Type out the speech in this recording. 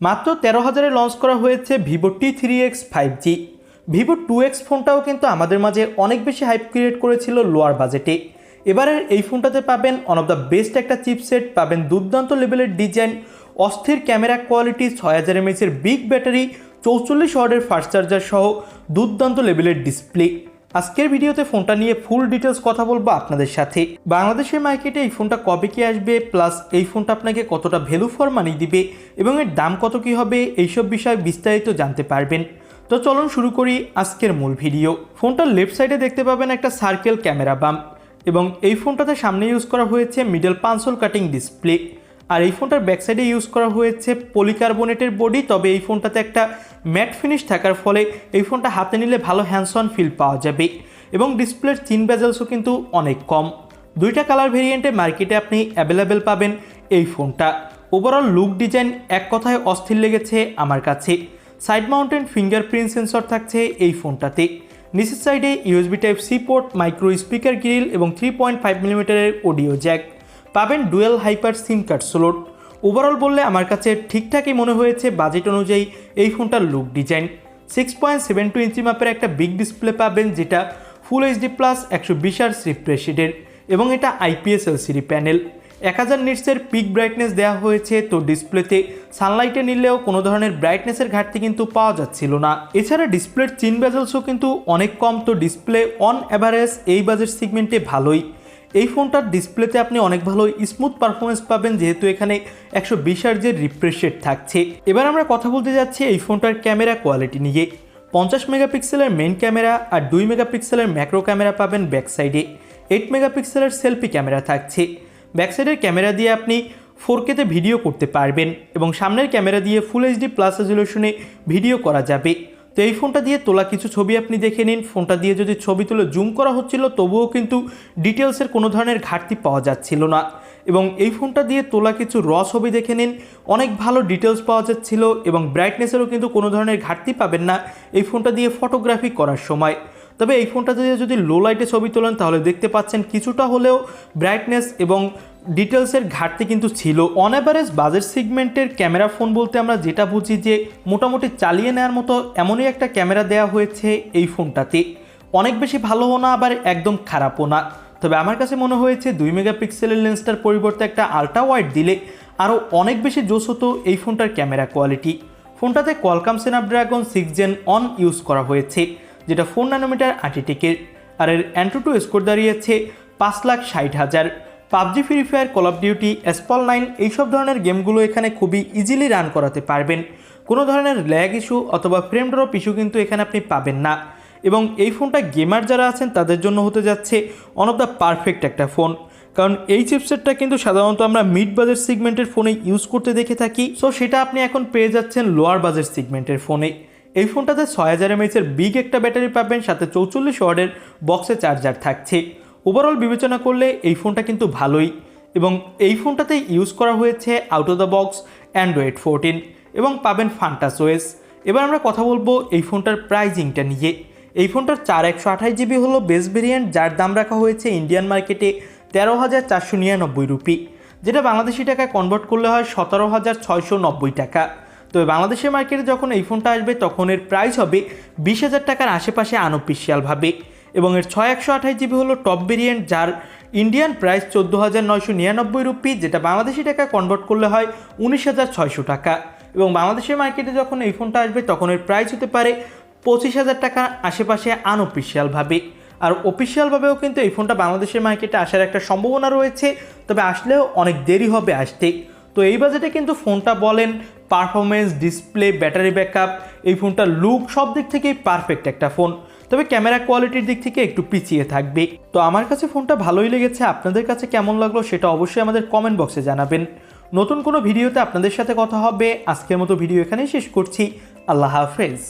মাত্র তেরো হাজারে লঞ্চ করা হয়েছে Vivo T three X five G Vivo two X ফোনটাও কিন্তু আমাদের মাঝে অনেক বেশি হাইপ ক্রিয়েট করেছিল লোয়ার বাজেটে এবারের এই ফোনটাতে পাবেন ওয়ান অফ দ্য বেস্ট একটা চিপসেট পাবেন দুর্দান্ত লেভেলের ডিজাইন অস্থির ক্যামেরা কোয়ালিটি ছয় হাজার এমএচের বিগ ব্যাটারি চৌচল্লিশ ওয়ার্ডের ফাস্ট চার্জার সহ দুর্দান্ত লেভেলের ডিসপ্লে আজকের ভিডিওতে ফোনটা নিয়ে ফুল ডিটেলস কথা বলব আপনাদের সাথে। বাংলাদেশের মার্কেটে এই ফোনটা কবে কি আসবে প্লাস এই ফোনটা আপনাকে কতটা ভ্যালু ফর মানি দিবে এবং এর দাম কত কি হবে, এইসব বিষয়ে বিস্তারিত জানতে পারবেন। তো চলুন শুরু করি আজকের মূল ভিডিও ফোনটার লেফট সাইডে দেখতে পাবেন একটা সার্কেল ক্যামেরা বাম এবং এই ফোনটাতে সামনে ইউজ করা হয়েছে middle punch hole cutting display আর এই ফোনটার ব্যাক সাইডে ইউজ করা হয়েছে পলিকার্বনেটের বডি তবে এই ফোনটাতে একটা ম্যাট ফিনিশ থাকার ফলে এই ফোনটা হাতে নিলে ভালো হ্যান্ডসন ফিল পাওয়া যাবে এবং ডিসপ্লের চিন বেজেলসও কিন্তু অনেক কম। দুইটা কালার ভেরিয়েন্টে মার্কেটে আপনি অ্যাভেলেবেল পাবেন এই ফোনটা। ওভারঅল লুক ডিজাইন এক কথায় অস্থির লেগেছে আমার কাছে। সাইড মাউন্টেন ফিঙ্গারপ্রিন্ট সেন্সর থাকছে এই ফোনটাতে। নিচের সাইডে USB type C port micro speaker grill এবং থ্রি পয়েন্ট ফাইভ মিলিমিটারের অডিও জ্যাক পাবেন dual hybrid SIM card slot overall বললে আমার কাছে ঠিকঠাকই মনে হয়েছে বাজেট অনুযায়ী এই ফোনটার look design six point seven two inch মাপের একটা বিগ ডিসপ্লে পাবেন যেটা ফুল এইচডি প্লাস একশো বিশ আর রিফ্রেশিডের এবং এটা আইপিএস এলসিডি প্যানেল এক হাজার নিটসের পিক ব্রাইটনেস দেওয়া হয়েছে, তো ডিসপ্লেতে সানলাইটে নিলেও কোনো ধরনের ব্রাইটনেসের ঘাটতি কিন্তু পাওয়া যাচ্ছিল না। এছাড়া ডিসপ্লের চিন বেজেলসও কিন্তু অনেক কম, তো ডিসপ্লে অন অ্যাভারেজ এই বাজেট সিগমেন্টে ভালোই। এই ফোনটার ডিসপ্লেতে আপনি অনেক ভালো স্মুথ পারফরমেন্স পাবেন, যেহেতু এখানে একশো বিশ আর্জের রিফ্রেশ থাকছে। এবার আমরা কথা বলতে যাচ্ছি এই ফোনটার ক্যামেরা কোয়ালিটি নিয়ে। পঞ্চাশ মেগাপিক্সেলের মেন ক্যামেরা আর দুই মেগাপিক্সেলের ম্যাক্রো ক্যামেরা পাবেন ব্যাক সাইডে এইট মেগাপিক্সেলের সেলফি ক্যামেরা থাকছে। ব্যাক সাইডের ক্যামেরা দিয়ে আপনি ফোর কেতে ভিডিও করতে পারবেন এবং সামনের ক্যামেরা দিয়ে ফুল এইচডি প্লাস রেজলিউশনে ভিডিও করা যাবে। তো এই ফোনটা দিয়ে তোলা কিছু ছবি আপনি দেখে নিন। ফোনটা দিয়ে যদি ছবি তুলে জুম করা হচ্ছিল, তবুও কিন্তু ডিটেলসের কোনো ধরনের ঘাটতি পাওয়া যাচ্ছিল না। এবং এই ফোনটা দিয়ে তোলা কিছু র ছবি দেখে নিন। অনেক ভালো ডিটেলস পাওয়া যাচ্ছিল এবং ব্রাইটনেসেরও কিন্তু কোনো ধরনের ঘাটতি পাবেন না এই ফোনটা দিয়ে ফটোগ্রাফি করার সময়। তবে এই ফোনটা দিয়ে যদি লো লাইটে ছবি তোলেন, তাহলে দেখতে পাচ্ছেন কিছুটা হলেও ব্রাইটনেস এবং ডিটেলসের ঘাটতি কিন্তু ছিল। অন অ্যাভারেজ বাজেট সিগমেন্টের ক্যামেরা ফোন বলতে আমরা যেটা বুঝি যে মোটামুটি চালিয়ে নেওয়ার মতো এমনই একটা ক্যামেরা দেওয়া হয়েছে এই ফোনটাতে। অনেক বেশি ভালোও না, আবার একদম খারাপও না। তবে আমার কাছে মনে হয়েছে দুই মেগাপিক্সেলের লেন্সটার পরিবর্তে একটা আলট্রা ওয়াইড দিলে আরও অনেক বেশি জোস হতো এই ফোনটার ক্যামেরা কোয়ালিটি ফোনটাতে Qualcomm Snapdragon six gen one use করা হয়েছে, যেটা ফোর ন্যানোমিটার আর্টিটিকের আর এর অ্যান্ট্রো টু স্কোর দাঁড়িয়েছে পাঁচ লাখ ষাট হাজার। PUBG Free Fire Call of Duty Asphalt nine এইসব ধরনের গেমগুলো এখানে খুবই ইজিলি রান করাতে পারবেন। কোনো ধরনের ল্যাগ ইস্যু অথবা ফ্রেম ড্রপ ইস্যু কিন্তু এখানে আপনি পাবেন না। এবং এই ফোনটা গেমার যারা আছেন, তাদের জন্য হতে যাচ্ছে ওয়ান অফ দ্য পারফেক্ট একটা ফোন কারণ এই চিপসেটটা কিন্তু সাধারণত আমরা মিড বাজেট সিগমেন্টের ফোনে ইউজ করতে দেখে থাকি। সো সেটা আপনি এখন পেয়ে যাচ্ছেন লোয়ার বাজেট সিগমেন্টের ফোনে এই ফোনটাতে ছয় হাজার এমএচের বিগ একটা ব্যাটারি পাবেন, সাথে চৌচল্লিশ ওয়ার্ডের বক্সে চার্জার থাকছে। ওভারঅল বিবেচনা করলে এই ফোনটা কিন্তু ভালোই এবং এই ফোনটাতে ইউজ করা হয়েছে out of the box Android fourteen এবং পাবেন ফান্টাস ওয়েস এবার আমরা কথা বলব এই ফোনটার প্রাইজিংটা নিয়ে। এই ফোনটার চার একশো আঠাশ জিবি হলো বেস ভেরিয়েন্ট যার দাম রাখা হয়েছে ইন্ডিয়ান মার্কেটে তেরো হাজার চারশো নিরানব্বই রুপি, যেটা বাংলাদেশি টাকায় কনভার্ট করলে হয় সতেরো হাজার ছয়শো নব্বই টাকা। তবে বাংলাদেশের মার্কেটে যখন এই ফোনটা আসবে তখন এর প্রাইস হবে বিশ হাজার টাকার আশেপাশে আনঅফিসিয়ালভাবে এবং এর ছয় একশো আঠাশ জিবি হলো টপ ভেরিয়েন্ট যার ইন্ডিয়ান প্রাইস চোদ্দ হাজার নয়শো নিরানব্বই রুপি যেটা বাংলাদেশি টাকায় কনভার্ট করলে হয় উনিশ হাজার ছয়শো টাকা। এবং বাংলাদেশের মার্কেটে যখন এই ফোনটা আসবে, তখন এর প্রাইস হতে পারে পঁচিশ হাজার টাকার আশেপাশে আনঅফিসিয়ালভাবে আর অফিসিয়ালভাবেও কিন্তু এই ফোনটা বাংলাদেশের মার্কেটে আসার একটা সম্ভাবনা রয়েছে, তবে আসলেও অনেক দেরি হবে আসতে। তো এই বাজেটে কিন্তু ফোনটা বলেন পারফরমেন্স ডিসপ্লে ব্যাটারি ব্যাকআপ এই ফোনটা লুক সব দিক থেকেই পারফেক্ট একটা ফোন তবে ক্যামেরা কোয়ালিটির দিক থেকে একটু পিছিয়ে থাকবে। তো আমার কাছে ফোনটা ভালোই লেগেছে। আপনাদের কাছে কেমন লাগল সেটা অবশ্যই আমাদের কমেন্ট বক্সে জানাবেন। নতুন কোনো ভিডিওতে আপনাদের সাথে কথা হবে। আজকের মতো ভিডিও এখানেই শেষ করছি। আল্লাহ হাফেজ।